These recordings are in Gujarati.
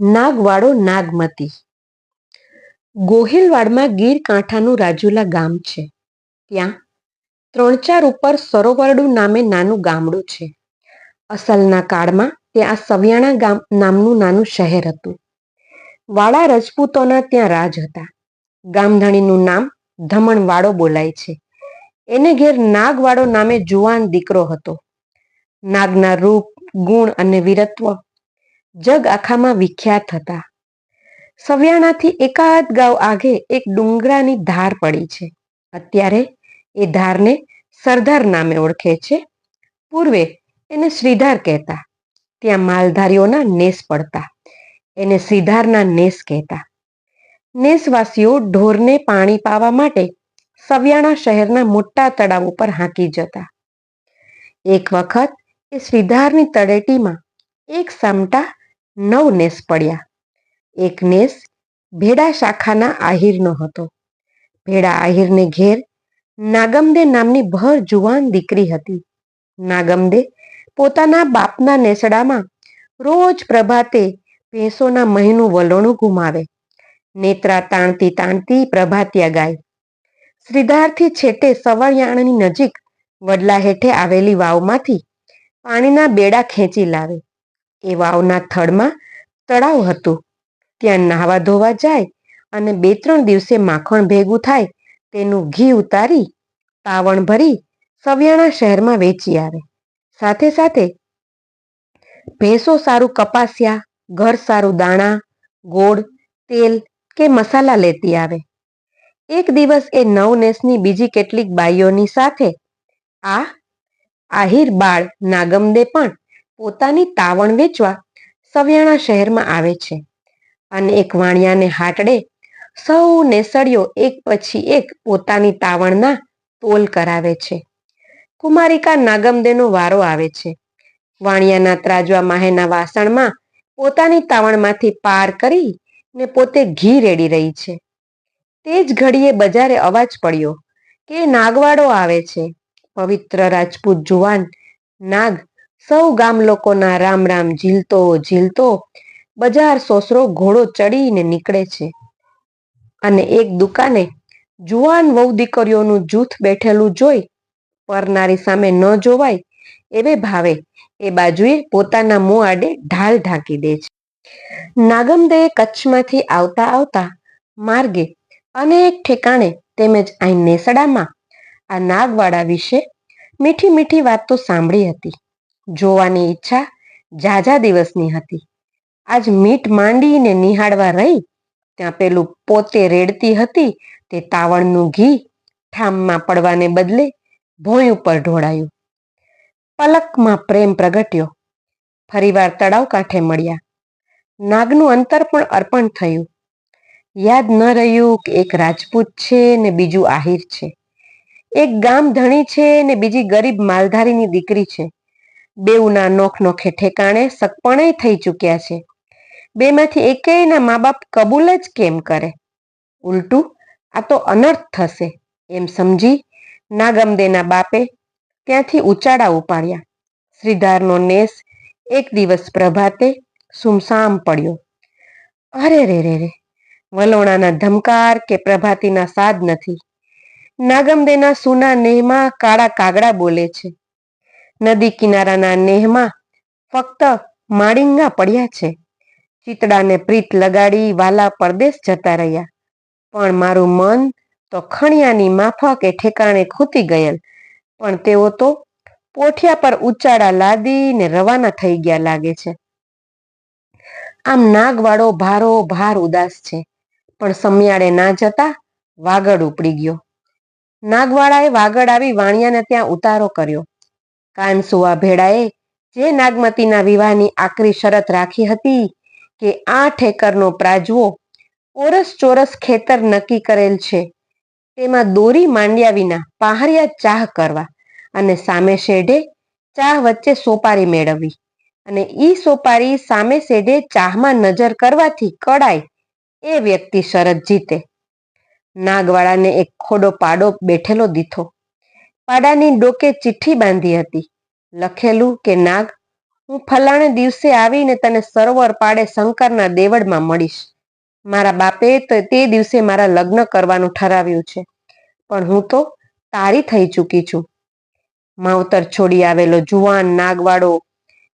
નાગવાડો નાગમતી. ગોહિલવાડમાં ગીર કાંઠાનું રાજુલા ગામ છે. ત્યાં ત્રણ ચાર ઉપર સરોવરડું નામે નાનું ગામડું છે. અસલના કાળમાં ત્યાં સવિયાણા ગામ નામનું નાનું શહેર હતું. વાળા રજપૂતોના ત્યાં રાજ હતા. ગામધણીનું નામ ધમણવાડો બોલાય છે. એને ઘેર નાગવાડો નામે જુવાન દીકરો હતો. નાગના રૂપ, ગુણ અને વીરત્વ જગ આખામાં વિખ્યાત હતા. સવ્યાણાથી એકાદ ગાઉ આગે એક ડુંગરાની ધાર પડી છે. અત્યારે એ ધારને સરદાર નામે ઓળખે છે. પૂર્વે એને શ્રીધાર કહેતા. ત્યાં માલધારીઓના નેસ પડતા. એને શ્રીધારના નેસ કહેતા. નેસવાસીઓ ઢોરને પાણી પાવા માટે સવ્યાણા શહેરના મોટા તળાવ ઉપર હાંકી જતા. એક વખત એ શ્રીધારની તળેટીમાં એક સામટા નવ નેસ પડ્યા. એક નેસ ભેડા શાખાના આહિરનો હતો. ભેડા આહિરને ઘેર નાગમદે નામની ભર જુવાન દીકરી હતી. નાગમદે પોતાના બાપના નેસડામાં રોજ પ્રભાતે ભેંસોના મહીનું વલોણું ગુમાવે. નેત્રા તાણતી તાણતી પ્રભાતિયા ગાય. શ્રીધારથી છેટે સવળિયાણની નજીક વડલા હેઠે આવેલી વાવમાંથી પાણીના બેડા ખેંચી લાવે. એ વાવના થડમાં તળાવ હતું. ત્યાં નાહવા ધોવા જાય અને બે ત્રણ દિવસે માખણ ભેગું થાય તેનું ઘી ઉતારી, તાવણ ભરી, સવિયાણા શહેરમાં વેચી આવે. સાથે સાથે ભેંસો સારું કપાસિયા, ઘર સારું દાણા, ગોળ, તેલ કે મસાલા લેતી આવે. એક દિવસ એ નવનેસની બીજી કેટલીક બાઈઓની સાથે આ આહિર બાળ નાગમદે પણ પોતાની તાવણ વેચવા સવિયાણા શહેરમાં આવે છે. અને એક વાણિયાને હાટડે સૌ નેસડીઓ એક પછી એક પોતાની તાવણના તોલ કરાવે છે. કુમારિકા નાગમદેનો વારો આવે છે. વાણિયાના ત્રાજવા માહેના વાસણમાં પોતાની તાવણમાંથી પાર કરી ને પોતે ઘી રેડી રહી છે. તે જ ઘડીએ બજારે અવાજ પડ્યો કે નાગવાડો આવે છે. પવિત્ર રાજપૂત જુવાન નાગ સૌ ગામ લોકોના રામ રામ ઝીલતો ઝીલતો બજાર સોસરો ઘોડો ચડીને નીકળે છે. અને એક દુકાને જુવાન વહુ દીકરીઓનું જૂથ બેઠેલું જોઈ પરનારી સામે ન જોવાય એવે ભાવે એ બાજુએ પોતાના મોં આડે ઢાલ ઢાંકી દે છે. નાગમદેએ કચ્છમાંથી આવતા આવતા માર્ગે અનેક ઠેકાણે તેમજ અહીં નેસડામાં આ નાગવાડા વિશે મીઠી મીઠી વાત સાંભળી હતી. જોવાની ઈચ્છા ઝાઝા દિવસની હતી. આજ મીઠ માંડીને નિહાળવા રહી, ત્યાં પેલું પોતે રેડતી હતી, તે તાવણનું ઘી ઠામમાં પડવાને બદલે ભોંય ઉપર ઢોળાયું. પલકમાં પ્રેમ પ્રગટ્યો. ફરીવાર તળાવ કાંઠે મળ્યા. નાગનું અંતર પણ અર્પણ થયું. યાદ ન રહ્યું કે એક રાજપૂત છે ને બીજું આહિર છે. એક ગામ ધણી છે ને બીજી ગરીબ માલધારીની દીકરી છે. બેઉના નોખ ઠેકાણે સગપણે થઈ ચૂક્યા છે. બેમાંથી એકેયના મા બાપ કબૂલ જ કેમ કરે? ઉલટું, આ તો અનર્થ થશે, એમ સમજી નાગમદેના બાપે ત્યાંથી ઉચાડા ઉપાડ્યા. શ્રીધારનો નેસ એક દિવસ પ્રભાતે સુમસામ પડ્યો. અરે રે રે રે, વલોણાના ધમકાર કે પ્રભાતીના સાદ નથી. નાગમદેના સુના નેહમાં કાળા કાગડા બોલે છે. નદી કિનારાના નેહમાં ફક્ત માળીંગા પડ્યા છે. ચિતડાને પ્રીત લગાડી વાલા પરદેશ જતા રહ્યા. પણ મારું મન તો ખણિયાની માફક ઠેકાણે ખૂતી ગયેલ. પણ તેઓ તો પોઠિયા પર ઉચાડા લાદીને રવાના થઈ ગયા લાગે છે. આમ નાગવાળો ભારો ભાર ઉદાસ છે. પણ સમિયાળે ના જતા વાગડ ઉપડી ગયો. નાગવાળાએ વાગડ આવી વાણિયાને ત્યાં ઉતારો કર્યો. કાનસુવા ભેડાએ જે નાગમતીના વિવાહની આકરી શરત રાખી હતી કે આઠ એકરનો પ્રાજવો ઓરસ ચોરસ ખેતર નક્કી કરેલ છે. તેમાં દોરી માંડ્યા વિના પહારિયા ચાહ કરવા અને સામે શેઢે ચાહ વચ્ચે સોપારી મેળવવી અને ઈ સોપારી સામે શેઢે ચાહમાં નજર કરવાથી કડાય એ વ્યક્તિ શરત જીતે. નાગવાળાને એક ખોડો પાડો બેઠેલો દીઠો પાડાની ડોકે ચિઠ્ઠી બાંધી હતી. લખેલું કે, નાગ, હું ફલાણે દિવસે આવીને તને સરોવર પાડે શંકરના દેવળમાં મળીશ. મારા બાપે તો દિવસે મારા લગ્ન કરવાનું ઠરાવ્યું છે. પણ હું તો તારી થઈ ચૂકી છું. માવતર છોડી આવેલો જુવાન નાગવાડો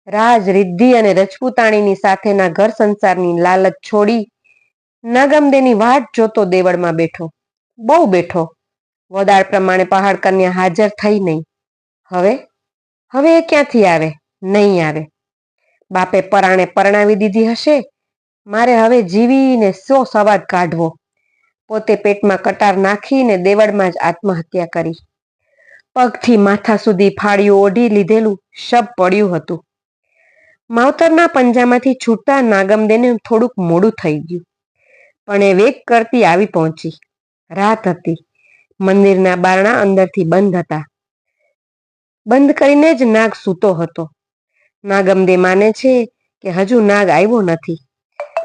રાજ રિદ્ધિ અને રજપૂતાણીની સાથેના ઘર સંસારની લાલચ છોડી નાગમદેની વાટ જોતો દેવળમાં બેઠો. બહુ બેઠો. વદાળ પ્રમાણે પહાડ કન્યા હાજર થઈ નહીં. હવે? હવે એ ક્યાંથી આવે? નહીં આવે. બાપે પરાણે પરણાવી દીધી હશે? મારે હવે જીવીને શો સવાદ કાઢવો. પોતે પેટમાં કટાર નાખીને દેવળમાં જ આત્મહત્યા કરી. પગથી માથા સુધી ફાળિયું ઓઢી લીધેલું શબ પડ્યું હતું. માવતરના પંજામાંથી છૂટતા નાગમદેને થોડુંક મોડું થઈ ગયું. પણ એ વેગ કરતી આવી પહોંચી. રાત હતી. મંદિરના બારણા અંદરથી બંધ હતા. બંધ કરીને જ નાગ સૂતો હતો. નાગમદે માને છે કે હજુ નાગ આવ્યો નથી.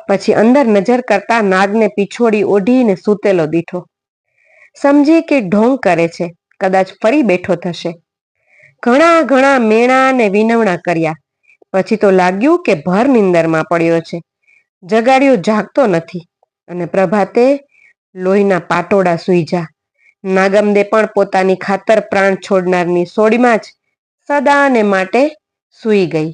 પછી અંદર નજર કરતા નાગને પીછોડી ઓઢીને સૂતેલો દીઠો. સમજી કે ઢોંગ કરે છે. કદાચ ફરી બેઠો થશે. ઘણા ઘણા મેણા અને વિનવણા કર્યા. પછી તો લાગ્યું કે ભર નિંદરમાં પડ્યો છે. જગાડ્યો જાગતો નથી. અને પ્રભાતે લોહીના પાટોડા સૂઈજા નાગમદે પણ પોતાની ખાતર પ્રાણ છોડનારની સોડીમાં જ સદાને માટે સૂઈ ગઈ.